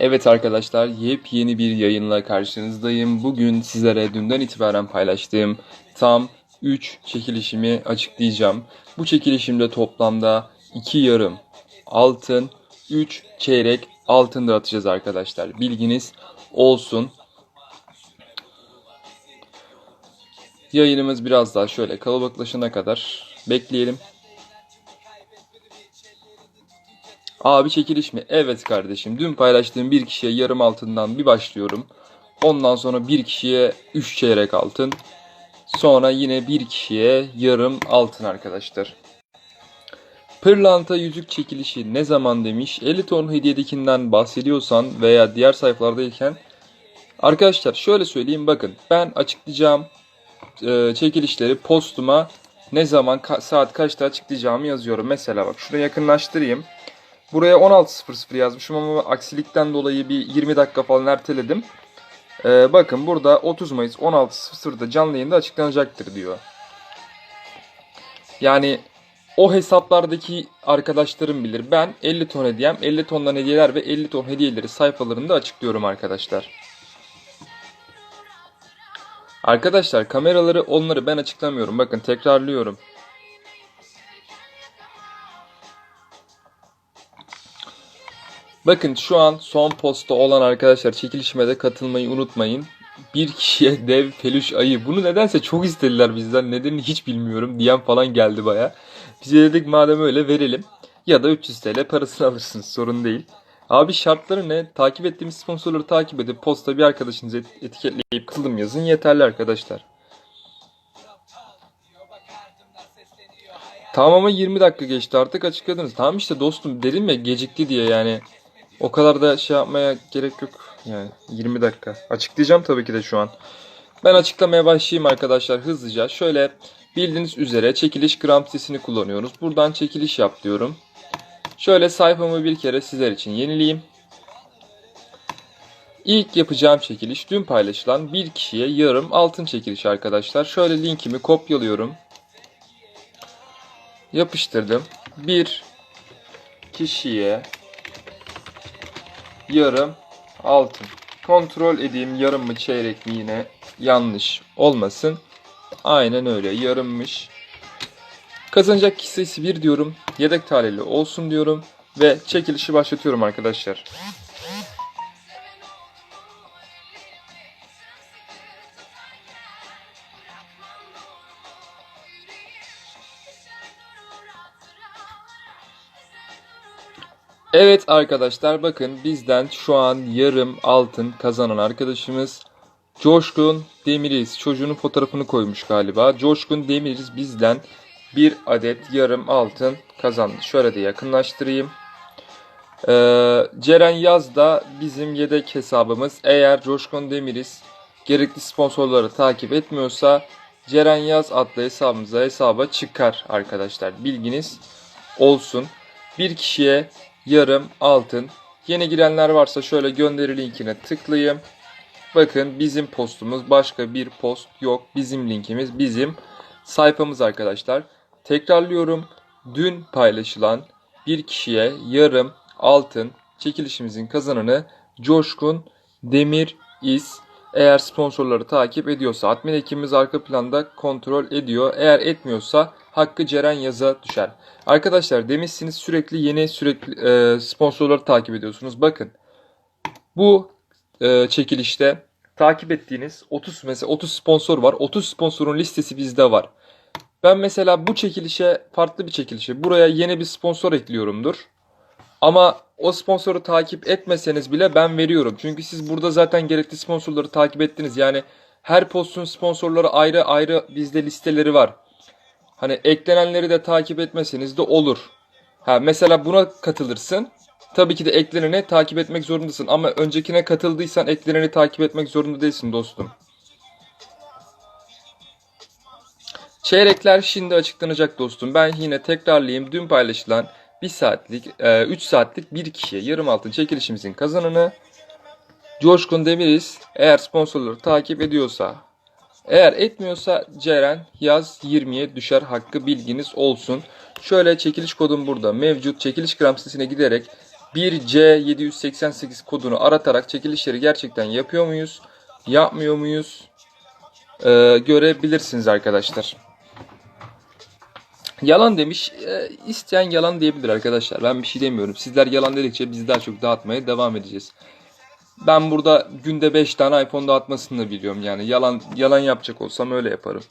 Evet arkadaşlar, yepyeni bir yayınla karşınızdayım. Bugün sizlere dünden itibaren paylaştığım tam 3 çekilişimi açıklayacağım. Bu çekilişimde toplamda 2 yarım altın, 3 çeyrek altın dağıtacağız arkadaşlar. Bilginiz olsun. Yayınımız biraz daha şöyle kalabalıklaşana kadar bekleyelim. Abi çekiliş mi? Evet kardeşim. Dün paylaştığım bir kişiye yarım altından bir başlıyorum. Ondan sonra bir kişiye 3 çeyrek altın. Sonra yine bir kişiye yarım altın arkadaşlar. Pırlanta yüzük çekilişi ne zaman demiş? 50 ton hediyedekinden bahsediyorsan veya diğer sayfalardayken Arkadaşlar şöyle söyleyeyim bakın ben açıklayacağım e, çekilişleri postuma ne zaman ka- saat kaçta açıklayacağımı yazıyorum. Mesela bak şuraya yakınlaştırayım. Buraya 16.00 yazmışım ama aksilikten dolayı bir 20 dakika falan erteledim. Ee, bakın burada 30 Mayıs 16.00'da canlı yayında açıklanacaktır diyor. Yani o hesaplardaki arkadaşlarım bilir. Ben 50 ton hediyem, 50 tondan hediyeler ve 50 ton hediyeleri sayfalarında açıklıyorum arkadaşlar. Arkadaşlar kameraları onları ben açıklamıyorum. Bakın tekrarlıyorum. Bakın şu an son posta olan arkadaşlar çekilişime de katılmayı unutmayın. Bir kişiye dev peluş ayı. Bunu nedense çok istediler bizden. Nedenini hiç bilmiyorum. Diyen falan geldi baya. Biz de dedik madem öyle verelim. Ya da 300 TL parasını alırsınız sorun değil. Abi şartları ne? Takip ettiğimiz sponsorları takip edip posta bir arkadaşınızı et- etiketleyip kılım yazın yeterli arkadaşlar. Tamam ama 20 dakika geçti artık açıkladınız. Tamam işte dostum dedim ya gecikti diye yani. O kadar da şey yapmaya gerek yok. Yani 20 dakika. Açıklayacağım tabii ki de şu an. Ben açıklamaya başlayayım arkadaşlar hızlıca. Şöyle bildiğiniz üzere çekiliş gram sitesini kullanıyoruz. Buradan çekiliş yap diyorum. Şöyle sayfamı bir kere sizler için yenileyim. İlk yapacağım çekiliş dün paylaşılan bir kişiye yarım altın çekiliş arkadaşlar. Şöyle linkimi kopyalıyorum. Yapıştırdım. Bir kişiye yarım altın. Kontrol edeyim yarım mı çeyrek mi yine yanlış olmasın. Aynen öyle yarımmış. Kazanacak kişi sayısı 1 diyorum. Yedek talihli olsun diyorum. Ve çekilişi başlatıyorum arkadaşlar. Evet arkadaşlar bakın bizden şu an yarım altın kazanan arkadaşımız Coşkun Demiriz. Çocuğunun fotoğrafını koymuş galiba. Coşkun Demiriz bizden bir adet yarım altın kazandı. Şöyle de yakınlaştırayım. Ee, Ceren Yaz da bizim yedek hesabımız. Eğer Coşkun Demiriz gerekli sponsorları takip etmiyorsa Ceren Yaz adlı hesabımıza hesaba çıkar arkadaşlar. Bilginiz olsun. Bir kişiye yarım altın. Yeni girenler varsa şöyle gönderi linkine tıklayayım. Bakın bizim postumuz başka bir post yok. Bizim linkimiz bizim sayfamız arkadaşlar. Tekrarlıyorum. Dün paylaşılan bir kişiye yarım altın çekilişimizin kazananı Coşkun Demir İz. Eğer sponsorları takip ediyorsa admin ekibimiz arka planda kontrol ediyor. Eğer etmiyorsa hakkı Ceren Yaz'a düşer. Arkadaşlar demişsiniz sürekli yeni sürekli e, sponsorları takip ediyorsunuz. Bakın bu e, çekilişte takip ettiğiniz 30 mesela 30 sponsor var. 30 sponsorun listesi bizde var. Ben mesela bu çekilişe farklı bir çekilişe buraya yeni bir sponsor ekliyorumdur. Ama o sponsoru takip etmeseniz bile ben veriyorum. Çünkü siz burada zaten gerekli sponsorları takip ettiniz. Yani her postun sponsorları ayrı ayrı bizde listeleri var. Hani eklenenleri de takip etmeseniz de olur. Ha mesela buna katılırsın. Tabii ki de ekleneni takip etmek zorundasın ama öncekine katıldıysan ekleneni takip etmek zorunda değilsin dostum. Çeyrekler şimdi açıklanacak dostum. Ben yine tekrarlayayım. Dün paylaşılan 1 saatlik, 3 saatlik bir kişiye yarım altın çekilişimizin kazananı Coşkun Demiriz eğer sponsorları takip ediyorsa eğer etmiyorsa Ceren yaz 20'ye düşer hakkı bilginiz olsun. Şöyle çekiliş kodum burada mevcut. Çekiliş gram sitesine giderek 1C788 kodunu aratarak çekilişleri gerçekten yapıyor muyuz? Yapmıyor muyuz? Ee, görebilirsiniz arkadaşlar. Yalan demiş. Ee, isteyen yalan diyebilir arkadaşlar. Ben bir şey demiyorum. Sizler yalan dedikçe biz daha çok dağıtmaya devam edeceğiz. Ben burada günde 5 tane iPhone dağıtmasını da biliyorum yani. Yalan yalan yapacak olsam öyle yaparım.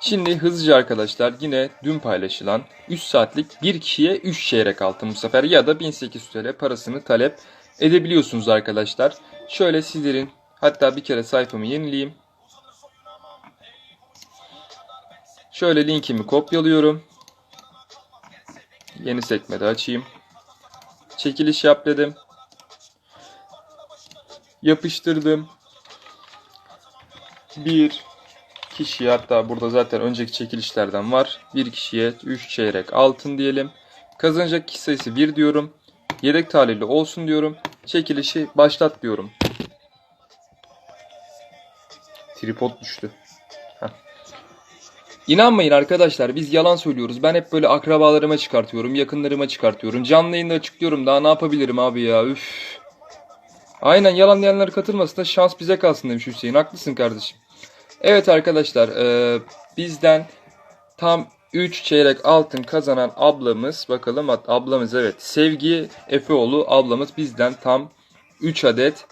Şimdi hızlıca arkadaşlar yine dün paylaşılan 3 saatlik bir kişiye 3 çeyrek altın bu sefer ya da 1800 TL parasını talep edebiliyorsunuz arkadaşlar. Şöyle sizlerin hatta bir kere sayfamı yenileyeyim. Şöyle linkimi kopyalıyorum. Yeni sekmede açayım. Çekiliş yap dedim. Yapıştırdım. Bir kişiye hatta burada zaten önceki çekilişlerden var. Bir kişiye 3 çeyrek altın diyelim. Kazanacak kişi sayısı 1 diyorum. Yedek talihli olsun diyorum. Çekilişi başlat diyorum. Tripod düştü. İnanmayın arkadaşlar biz yalan söylüyoruz. Ben hep böyle akrabalarıma çıkartıyorum, yakınlarıma çıkartıyorum. Canlı yayında açıklıyorum. Daha ne yapabilirim abi ya? Üf. Aynen yalan diyenler katılmasın da şans bize kalsın demiş Hüseyin. Haklısın kardeşim. Evet arkadaşlar e, bizden tam 3 çeyrek altın kazanan ablamız bakalım ablamız evet Sevgi Efeoğlu ablamız bizden tam 3 adet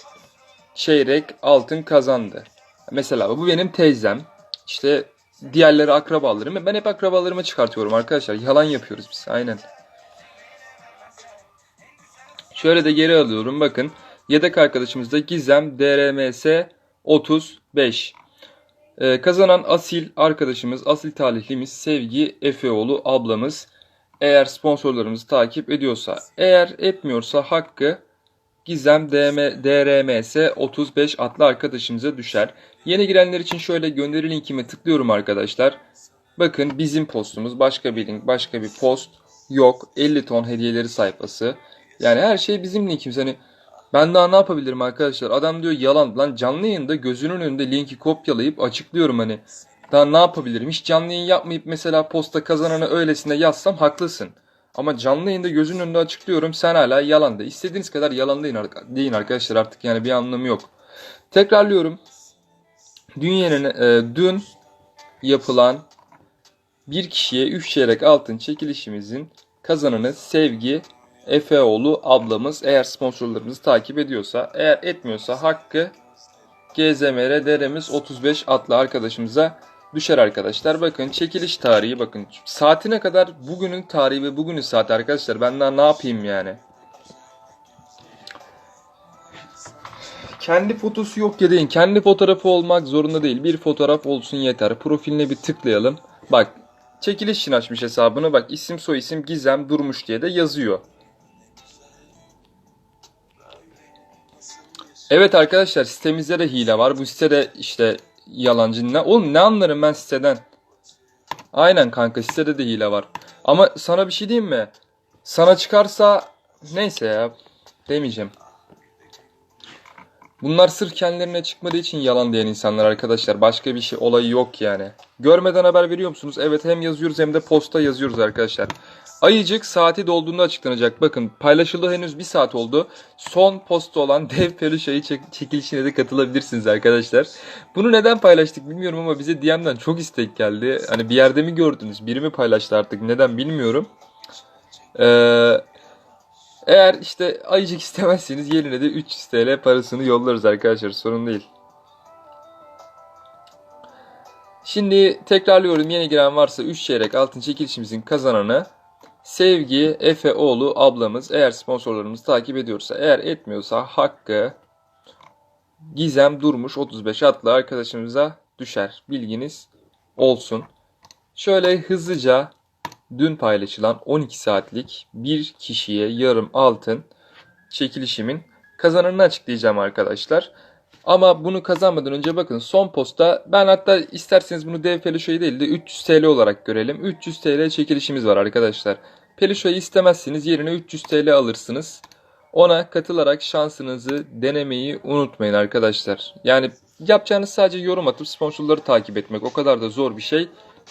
çeyrek altın kazandı. Mesela bu benim teyzem. İşte diğerleri akrabalarım. Ben hep akrabalarıma çıkartıyorum arkadaşlar. Yalan yapıyoruz biz. Aynen. Şöyle de geri alıyorum. Bakın. Yedek arkadaşımız da Gizem DRMS 35. Ee, kazanan asil arkadaşımız, asil talihlimiz Sevgi Efeoğlu ablamız. Eğer sponsorlarımızı takip ediyorsa, eğer etmiyorsa hakkı Gizem DM, DRMS 35 adlı arkadaşımıza düşer. Yeni girenler için şöyle gönderi linkime tıklıyorum arkadaşlar. Bakın bizim postumuz başka bir link, başka bir post yok. 50 ton hediyeleri sayfası. Yani her şey bizim linkimiz. Hani ben daha ne yapabilirim arkadaşlar? Adam diyor yalan. Lan canlı yayında gözünün önünde linki kopyalayıp açıklıyorum hani. Daha ne yapabilirim? Hiç canlı yayın yapmayıp mesela posta kazananı öylesine yazsam haklısın. Ama canlı yayında gözünün önünde açıklıyorum. Sen hala yalanda. İstediğiniz kadar yalan deyin, arka- deyin arkadaşlar artık yani bir anlamı yok. Tekrarlıyorum. Dün, e, dün yapılan bir kişiye 3 çeyrek altın çekilişimizin kazananı Sevgi Efeoğlu ablamız eğer sponsorlarımızı takip ediyorsa eğer etmiyorsa hakkı GZMR Deremiz 35 adlı arkadaşımıza düşer arkadaşlar. Bakın çekiliş tarihi bakın saatine kadar bugünün tarihi ve bugünün saati arkadaşlar ben daha ne yapayım yani. Kendi fotosu yok ya deyin. Kendi fotoğrafı olmak zorunda değil. Bir fotoğraf olsun yeter. Profiline bir tıklayalım. Bak çekiliş için açmış hesabını. Bak isim soy isim Gizem Durmuş diye de yazıyor. Evet arkadaşlar sitemizde de hile var. Bu sitede işte yalancı. Ne, oğlum ne anlarım ben siteden? Aynen kanka sitede de hile var. Ama sana bir şey diyeyim mi? Sana çıkarsa neyse ya demeyeceğim. Bunlar sırf kendilerine çıkmadığı için yalan diyen insanlar arkadaşlar. Başka bir şey olayı yok yani. Görmeden haber veriyor musunuz? Evet hem yazıyoruz hem de posta yazıyoruz arkadaşlar. Ayıcık saati dolduğunda açıklanacak. Bakın paylaşıldı henüz bir saat oldu. Son posta olan dev peluşayı çek- çekilişine de katılabilirsiniz arkadaşlar. Bunu neden paylaştık bilmiyorum ama bize DM'den çok istek geldi. Hani bir yerde mi gördünüz? Biri mi paylaştı artık? Neden bilmiyorum. Ee, eğer işte ayıcık istemezseniz yerine de 300 TL parasını yollarız arkadaşlar. Sorun değil. Şimdi tekrarlıyorum yeni giren varsa 3 çeyrek altın çekilişimizin kazananı Sevgi Efeoğlu ablamız eğer sponsorlarımızı takip ediyorsa eğer etmiyorsa hakkı Gizem Durmuş 35 adlı arkadaşımıza düşer. Bilginiz olsun. Şöyle hızlıca dün paylaşılan 12 saatlik bir kişiye yarım altın çekilişimin kazananını açıklayacağım arkadaşlar. Ama bunu kazanmadan önce bakın son posta ben hatta isterseniz bunu dev peluşayı değil de 300 TL olarak görelim. 300 TL çekilişimiz var arkadaşlar. Peluşayı istemezsiniz yerine 300 TL alırsınız. Ona katılarak şansınızı denemeyi unutmayın arkadaşlar. Yani yapacağınız sadece yorum atıp sponsorları takip etmek o kadar da zor bir şey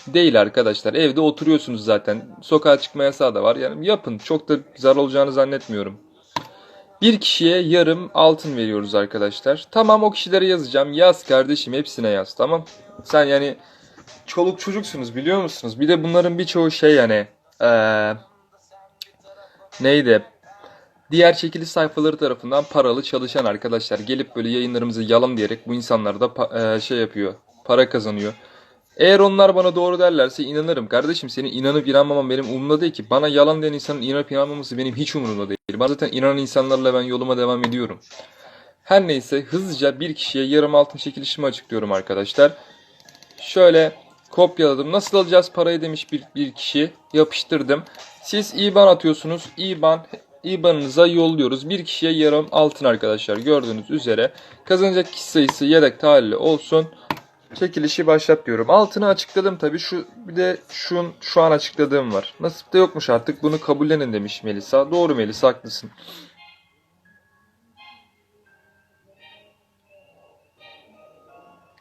değil arkadaşlar. Evde oturuyorsunuz zaten. Sokağa çıkma yasağı da var. Yani yapın. Çok da zarar olacağını zannetmiyorum. Bir kişiye yarım altın veriyoruz arkadaşlar. Tamam o kişilere yazacağım. Yaz kardeşim hepsine yaz tamam. Sen yani çoluk çocuksunuz biliyor musunuz? Bir de bunların birçoğu şey yani eee, neydi? Diğer çekiliş sayfaları tarafından paralı çalışan arkadaşlar gelip böyle yayınlarımızı yalan diyerek bu insanlar da eee, şey yapıyor. Para kazanıyor. Eğer onlar bana doğru derlerse inanırım. Kardeşim senin inanıp inanmaman benim umurumda değil ki. Bana yalan diyen insanın inanıp inanmaması benim hiç umurumda değil. Ben zaten inanan insanlarla ben yoluma devam ediyorum. Her neyse hızlıca bir kişiye yarım altın çekilişimi açıklıyorum arkadaşlar. Şöyle kopyaladım. Nasıl alacağız parayı demiş bir, bir kişi. Yapıştırdım. Siz IBAN atıyorsunuz. IBAN IBAN'ınıza yolluyoruz. Bir kişiye yarım altın arkadaşlar. Gördüğünüz üzere. Kazanacak kişi sayısı yedek talihli olsun. Çekilişi başlat diyorum. Altını açıkladım tabii. Şu bir de şun şu an açıkladığım var. Nasipte yokmuş artık. Bunu kabullenin demiş Melisa. Doğru Melisa haklısın.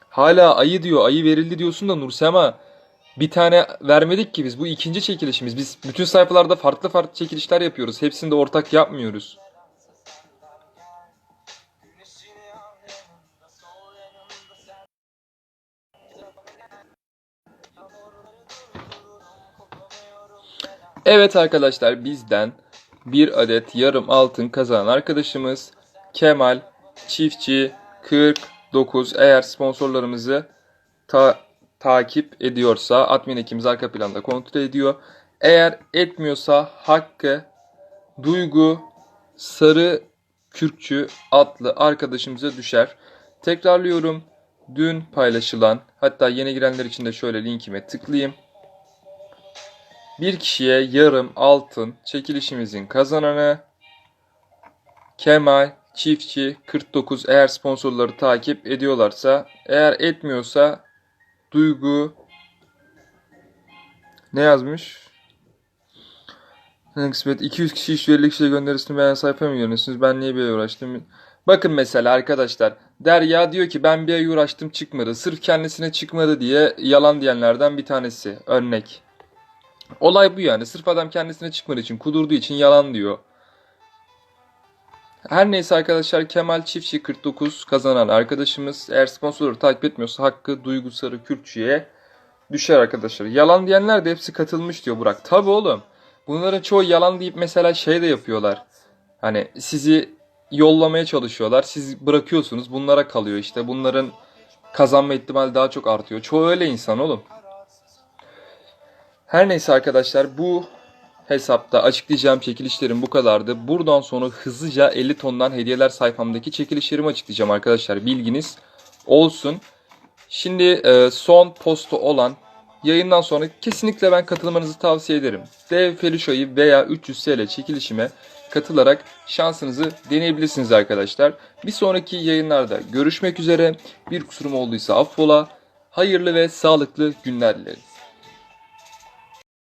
Hala ayı diyor. Ayı verildi diyorsun da Nursema. Bir tane vermedik ki biz. Bu ikinci çekilişimiz. Biz bütün sayfalarda farklı farklı çekilişler yapıyoruz. Hepsini de ortak yapmıyoruz. Evet arkadaşlar bizden bir adet yarım altın kazanan arkadaşımız Kemal Çiftçi 49 eğer sponsorlarımızı ta- takip ediyorsa admin ekibimiz arka planda kontrol ediyor. Eğer etmiyorsa Hakkı Duygu Sarı Kürkçü adlı arkadaşımıza düşer. Tekrarlıyorum. Dün paylaşılan hatta yeni girenler için de şöyle linkime tıklayayım. Bir kişiye yarım altın çekilişimizin kazananı Kemal Çiftçi 49 eğer sponsorları takip ediyorlarsa eğer etmiyorsa Duygu ne yazmış? Kısmet 200 kişi iş verilik şey gönderisini beğen sayfa mı görüyorsunuz? Ben niye böyle uğraştım? Bakın mesela arkadaşlar Derya diyor ki ben bir ay uğraştım çıkmadı. Sırf kendisine çıkmadı diye yalan diyenlerden bir tanesi. Örnek. Olay bu yani. Sırf adam kendisine çıkmadığı için, kudurduğu için yalan diyor. Her neyse arkadaşlar Kemal Çiftçi 49 kazanan arkadaşımız eğer sponsorları takip etmiyorsa hakkı Duygu Sarı Kürkçü'ye düşer arkadaşlar. Yalan diyenler de hepsi katılmış diyor Burak. Tabi oğlum. Bunların çoğu yalan deyip mesela şey de yapıyorlar. Hani sizi yollamaya çalışıyorlar. Siz bırakıyorsunuz. Bunlara kalıyor işte. Bunların kazanma ihtimali daha çok artıyor. Çoğu öyle insan oğlum. Her neyse arkadaşlar bu hesapta açıklayacağım çekilişlerim bu kadardı. Buradan sonra hızlıca 50 tondan hediyeler sayfamdaki çekilişlerimi açıklayacağım arkadaşlar. Bilginiz olsun. Şimdi e, son postu olan yayından sonra kesinlikle ben katılmanızı tavsiye ederim. Dev Feluşa'yı veya 300 TL çekilişime katılarak şansınızı deneyebilirsiniz arkadaşlar. Bir sonraki yayınlarda görüşmek üzere. Bir kusurum olduysa affola. Hayırlı ve sağlıklı günler dilerim.